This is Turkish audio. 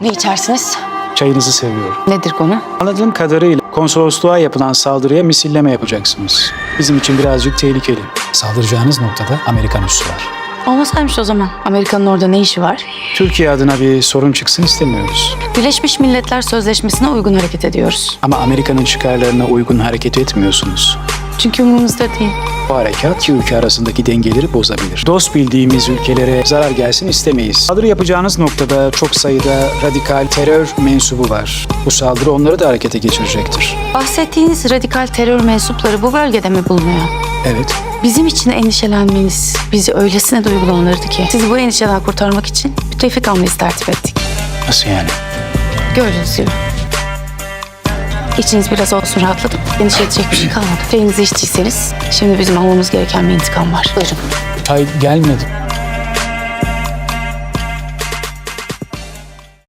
Ne içersiniz? Çayınızı seviyorum. Nedir konu? Anladığım kadarıyla konsolosluğa yapılan saldırıya misilleme yapacaksınız. Bizim için birazcık tehlikeli. Saldıracağınız noktada Amerikan üssü var. Olmasaymış o zaman. Amerika'nın orada ne işi var? Türkiye adına bir sorun çıksın istemiyoruz. Birleşmiş Milletler Sözleşmesi'ne uygun hareket ediyoruz. Ama Amerika'nın çıkarlarına uygun hareket etmiyorsunuz. Çünkü umurumuzda değil. Bu harekat iki ülke arasındaki dengeleri bozabilir. Dost bildiğimiz ülkelere zarar gelsin istemeyiz. Saldırı yapacağınız noktada çok sayıda radikal terör mensubu var. Bu saldırı onları da harekete geçirecektir. Bahsettiğiniz radikal terör mensupları bu bölgede mi bulunuyor? Evet, Bizim için endişelenmeniz bizi öylesine duygulandırdı ki sizi bu endişeden kurtarmak için bir tevfik almayı tertip ettik. nasıl yani? Gördüğünüz gibi. İçiniz biraz olsun rahatladı. Endişe edecek bir şey kalmadı. Çayınızı içtiyseniz şimdi bizim almamız gereken bir intikam var. Buyurun. Çay gelmedi.